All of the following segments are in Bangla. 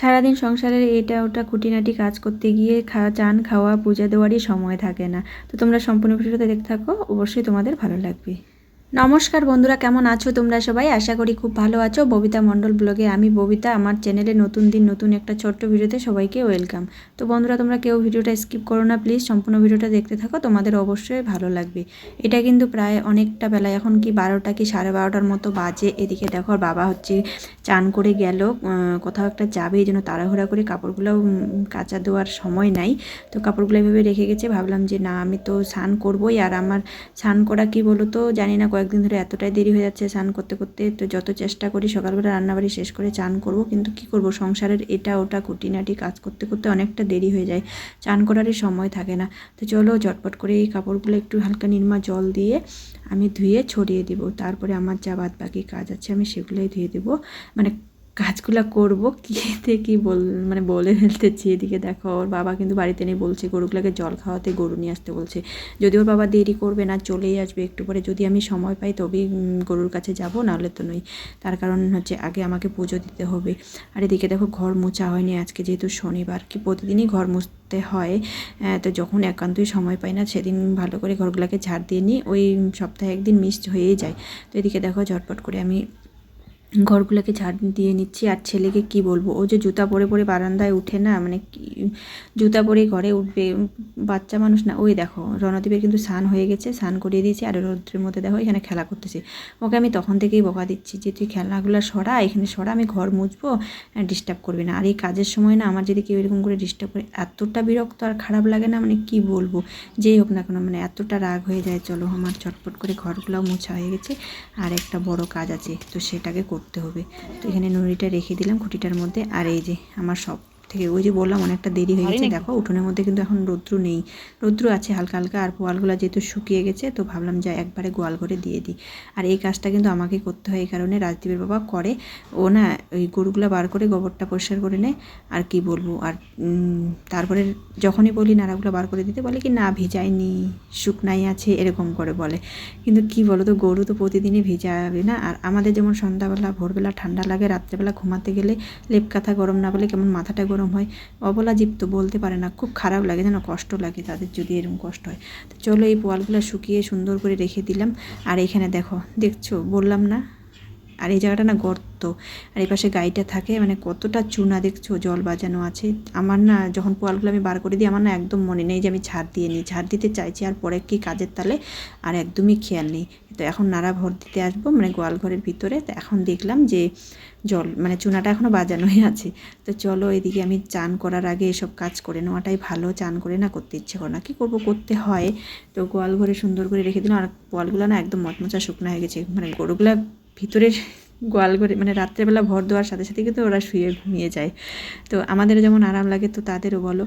সারাদিন সংসারের এটা ওটা খুঁটিনাটি কাজ করতে গিয়ে খা, চান, খাওয়া, পূজা দেওয়ারই সময় থাকে না। তো তোমরা সম্পূর্ণ ভিডিওটা দেখতে থাকো, অবশ্যই তোমাদের ভালো লাগবে। নমস্কার বন্ধুরা, কেমন আছো তোমরা সবাই? আশা করি খুব ভালো আছো। ববিতা মণ্ডল ব্লগে আমি ববিতা, আমার চ্যানেলে নতুন দিন, নতুন একটা ছোট্ট ভিডিওতে সবাইকে ওয়েলকাম। তো বন্ধুরা, তোমরা কেউ ভিডিওটা স্কিপ করো না, প্লিজ সম্পূর্ণ ভিডিওটা দেখতে থাকো, তোমাদের অবশ্যই ভালো লাগবে। এটা কিন্তু প্রায় অনেকটা বেলা এখন কি বারোটা কি সাড়ে বারোটার মতো বাজে। এদিকে দেখো বাবা হচ্ছে চান করে গেল কোথাও একটা যাবে, এই জন্য তাড়াহুড়া করে কাপড়গুলো কাচা দেওয়ার সময় নাই। তো কাপড়গুলো এভাবে রেখে গেছে, ভাবলাম যে না, আমি তো স্নান করবোই, আর আমার স্নান করা কি বলো তো জানি না কয়েকদিন ধরে এতটাই দেরি হয়ে যাচ্ছে স্নান করতে করতে, তো যত চেষ্টা করি সকালবেলা রান্নাবাড়ি শেষ করে চান করব, কিন্তু কি করব? সংসারের এটা ওটা খুঁটিনাটি কাজ করতে করতে অনেকটা দেরি হয়ে যায়, চান করারই সময় থাকে না। তো চলো ঝটপট করে এই কাপড়গুলো একটু হালকা নির্মা জল দিয়ে আমি ধুয়ে ছড়িয়ে দেবো, তারপরে আমার যা বাদ বাকি কাজ আছে আমি সেগুলোই ধুয়ে দেবো। মানে কাজগুলো করব কিতে কি বল মানে বলে ফেলতেছি এদিকে দেখো, ওর বাবা কিন্তু বাড়িতে নেই বলছে, গরুগুলোকে জল খাওয়াতে, গরু নিয়ে আসতে বলছে। যদি ওর বাবা দেরি করবে না, চলেই আসবে, একটু পরে যদি আমি সময় পাই তবেই গরুর কাছে যাব, নাহলে তো নই। তার কারণ হচ্ছে আগে আমাকে পুজো দিতে হবে। আর এদিকে দেখো ঘর মোছা হয়নি, আজকে যেহেতু শনিবার, কি প্রতিদিনই ঘর মুছতে হয় তো যখন একান্তই সময় পাই না, সেদিন ভালো করে ঘরগুলোকে ঝাড় দিয়ে নিই, ওই সপ্তাহে একদিন মিস হয়েই যায়। তো এদিকে দেখো ঝটপট করে আমি ঘরগুলোকে ঝাড় দিয়ে নিচ্ছি। আর ছেলেকে কি বলব? ও যে জুতা পরে পরে বারান্দায় উঠে না মানে জুতা পরে ঘরে উঠবে বাচ্চা মানুষ না। ওই দেখো, রণদীপের কিন্তু স্নান হয়ে গেছে, স্নান করিয়ে দিয়েছি। আর রৌদ্রের মধ্যে দেখো, এখানে খেলা করতেছে। ওকে আমি তখন থেকেই বকা দিচ্ছি যে, তুই খেলাগুলো সরা, এখানে সরা, আমি ঘর মুছবো ডিস্টার্ব করবি না। আর এই কাজের সময় না, আমার যদি কেউ এরকম করে ডিস্টার্ব করে, এতটা বিরক্ত আর খারাপ লাগে না মানে কি বলব? যেই হোক না কেন মানে এতটা রাগ হয়ে যায়। চলো, আমার চটপট করে ঘরগুলোও মোছা হয়ে গেছে। আর একটা বড় কাজ আছে, তো সেটাকে করতে হবে। তো এখানে নুড়িটা রেখে দিলাম খুঁটিটার মধ্যে। আর এই যে আমার সব থেকে ওই যে বললাম অনেকটা দেরি হয়ে গেছে। দেখো উঠোনের মধ্যে কিন্তু এখন রৌদ্র নেই। রৌদ্র আছে হালকা হালকা আর পোয়ালগুলো যেহেতু শুকিয়ে গেছে তো ভাবলাম যে একবারে গোয়াল ঘরে দিয়ে দিই। আর এই কাজটা কিন্তু আমাকে করতে হয় এই কারণে রাজদীপের বাবা করে। ও না ওই গরুগুলো বার করে গোবরটা পরিষ্কার করে নেয় আর কি বলব? আর তারপরে যখনই বলি নাড়াগুলো বার করে দিতে বলে কি না ভিজায়নি শুকনাই আছে এরকম করে বলে। কিন্তু কি বলো তো গরু তো প্রতিদিনই ভিজাবে না। আর আমাদের যেমন সন্ধ্যাবেলা ভোরবেলা ঠান্ডা লাগে রাত্রেবেলা ঘুমাতে গেলে লেপ কাঁথা গরম না বলে কেমন মাথাটা গরম হয়। অবলা জীব তো বলতে পারে না, খুব খারাপ লাগে যেন কষ্ট লাগে, তাদের যদি এরকম কষ্ট হয়। তো চলো এই পোয়ালগুলো শুকিয়ে সুন্দর করে রেখে দিলাম। আর এখানে দেখো, দেখছ? বললাম না? আর এই জায়গাটা না গর্ত। আর এই পাশে গাড়িটা থাকে মানে কতটা চুনা দেখছ, জল বাজানো আছে। আমার না যখন পোয়ালগুলো আমি বার করে দিই, আমার না একদম মনে নেই যে আমি ঝাড় দিয়ে নিই। ঝাড় দিতে চাইছি, আর পরে কি কাজের তালে আর একদমই খেয়াল নেই। তো এখন নাড়া ভর দিতে আসব মানে গোয়াল ঘরের ভিতরে। তো এখন দেখলাম যে জল মানে চুনাটা এখনও বাজানোই আছে। তো চলো এদিকে আমি চান করার আগে এসব কাজ করে নেওয়াটাই ভালো। চান করে না করতে ইচ্ছে করে না। কী করব, করতে হয়। তো গোয়াল ঘরে সুন্দর করে রেখে দিলাম। আর গোয়ালগুলো না একদম মচমচা শুকনো হয়ে গেছে। মানে গরুগুলা ভিতরের গোয়াল ঘরে মানে রাত্রেবেলা ভর দেওয়ার সাথে সাথে কিন্তু ওরা শুয়ে ঘুমিয়ে যায়। তো আমাদের যেমন আরাম লাগে, তো তাদেরও বলো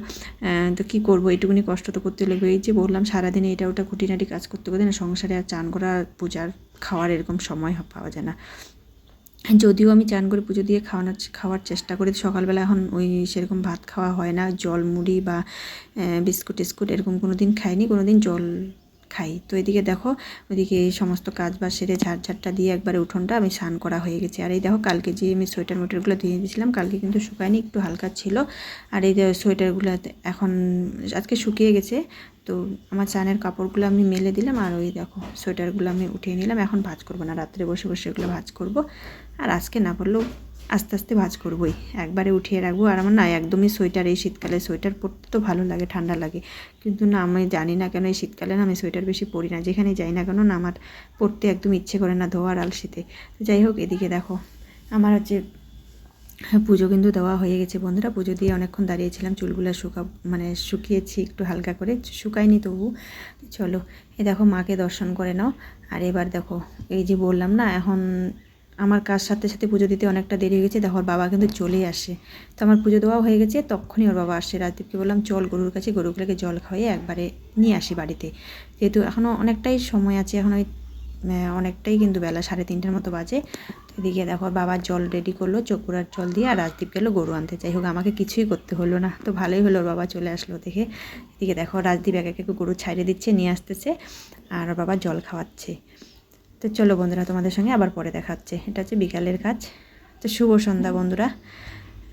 তো কি করব? এইটুকুনি কষ্ট তো করতে লাগবে এই যে বললাম, সারাদিনে এটা ওটা খুঁটিনাটি কাজ করতে করতে না সংসারে আর চান করা, পূজার, খাওয়ার এরকম সময় পাওয়া যায় না। যদিও আমি চান করে পুজো দিয়ে খাওয়ানোর, খাওয়ার চেষ্টা করি, সকালবেলা এখন ওই সেরকম ভাত খাওয়া হয় না, জল মুড়ি বা বিস্কুট টিস্কুট এরকম কোনো দিন খাইনি কোনো দিন জল খাই। তো এদিকে দেখো ওইদিকে এই সমস্ত কাজ বাজ সেরে ঝাড় ঝাড়টা দিয়ে একবারে উঠোনটা আমি স্নান করা হয়ে গেছে। আর এই দেখো, কালকে যে আমি সোয়েটার মোয়েটারগুলো ধুয়ে দিয়েছিলাম, কালকে কিন্তু শুকায়নি, একটু হালকা ছিল। আর এই সোয়েটারগুলো এখন আজকে শুকিয়ে গেছে। তো আমার চানের কাপড়গুলো আমি মেলে দিলাম, আর ওই দেখো, সোয়েটারগুলো আমি উঠিয়ে নিলাম। এখন ভাজ করব না, রাত্রে বসে বসে এগুলো ভাজ করব। আর আজকে না পারলেও আস্তে আস্তে ভাজ করবোই। একবারে উঠিয়ে রাখব। আর আমার না একদমই সোয়েটার, এই শীতকালে সোয়েটার পরতে তো ভালো লাগে, ঠান্ডা লাগে। কিন্তু না, আমি জানি না কেন এই শীতকালে না আমি সোয়েটার বেশি পরি না। যেখানে যাই না কেন না আমার পরতে একদম ইচ্ছে করে না ধোয়ার আলসিতে। যাই হোক, এদিকে দেখো, আমার হচ্ছে পুজো কিন্তু দেওয়া হয়ে গেছে বন্ধুরা। পুজো দিয়ে অনেকক্ষণ দাঁড়িয়েছিলাম, চুলগুলো শুকা মানে শুকিয়েছি একটু হালকা করে, শুকায়নি তবু। চলো এ দেখো মাকে দর্শন করে নাও। আর এবার দেখো, এই যে বললাম না, এখন আমার কাজ সাথে সাথে পুজো দিতে অনেকটা দেরি হয়ে গেছে, দেখো ওর বাবা কিন্তু চলে আসে। তো আমার পুজো দেওয়া হয়ে গেছে, তখনই ওর বাবা আসে রাজদীপকে, বললাম, চল গরুর কাছে গরুগুলোকে জল খাইয়ে একবারে নিয়ে আসি বাড়িতে। যেহেতু এখনও অনেকটাই সময় আছে, এখন ওই অনেকটাই কিন্তু বেলা, সাড়ে তিনটার মতো বাজে। তো এদিকে দেখো বাবার জল রেডি করল চকুরার জল দিয়ে, আর রাজদীপ গেলো গরু আনতে। যাই হোক, আমাকে কিছুই করতে হলো না। তো ভালোই হলো ওর বাবা চলে আসলো দেখে। এদিকে দেখো রাজদীপ এক এক গরু ছাইড়ে দিচ্ছে, নিয়ে আসতেছে, আর ওর বাবা জল খাওয়াচ্ছে। তো চলো বন্ধুরা, তোমাদের সঙ্গে আবার পরে দেখাচ্ছে এটা হচ্ছে বিকালের কাজ। তো শুভ সন্ধ্যা বন্ধুরা।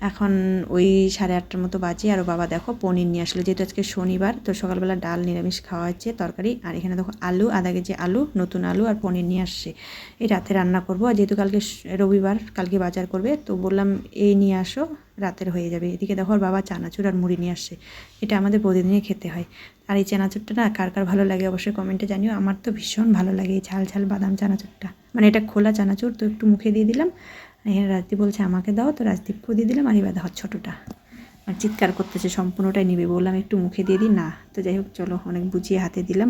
এখন ওই সাড়ে আটটার মতো বাজে আর বাবা দেখো পনির নিয়ে আসলো। যেহেতু আজকে শনিবার, তো সকালবেলা ডাল নিরামিষ খাওয়া হচ্ছে, তরকারি। আর এখানে দেখো আলু, আধা কেজি আলু, নতুন আলু আর পনির নিয়ে আসছে। এই রাতে রান্না করব। আর যেহেতু কালকে রবিবার, কালকে বাজার করবে, তো বললাম এই নিয়ে আসো, রাতের হয়ে যাবে। এদিকে দেখো ওর বাবা চানাচুর আর মুড়ি নিয়ে আসছে। এটা আমাদের প্রতিদিনই খেতে হয়। আর এই চানাচুরটা না কার কার ভালো লাগে অবশ্যই কমেন্টে জানিও। আমার তো ভীষণ ভালো লাগে এই ঝাল ঝাল বাদাম চানাচুরটা। মানে এটা খোলা চানাচুর, তো একটু মুখে দিয়ে দিলাম। আর এখানে রাজদীপ বলছে, আমাকে দাও তো রাজদীপকেও দিয়ে দিলাম, আর এবার দেখো ছোটোটা। আর চিৎকার করতেছে, সম্পূর্ণটাই নিবে। বললাম, একটু মুখে দিয়ে দিই? না। তো যাই হোক, চলো, অনেক বুঝিয়ে হাতে দিলাম,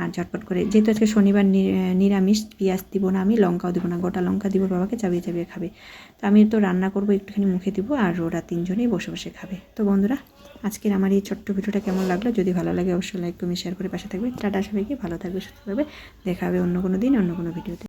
আর ঝটপট করে, যেহেতু আজকে শনিবার নিরামিষ, পেঁয়াজ দিব না আমি, লঙ্কাও দিব না, গোটা লঙ্কা দিব, বাবাকে চাবিয়ে চাবিয়ে খাবে। তো আমি তো রান্না করব, একটুখানি মুখে দিব, আর ওরা তিনজনেই বসে বসে খাবে। তো বন্ধুরা, আজকের আমার এই ছোট্ট ভিডিওটা কেমন লাগল? যদি ভালো লাগে, অবশ্যই লাইক কমেন্ট শেয়ার করে পাশে থাকবে। টাটা সবাইকে, ভালো থাকবে, সুস্থ থাকবে। দেখা হবে অন্য কোনো দিন, অন্য কোনো ভিডিওতে।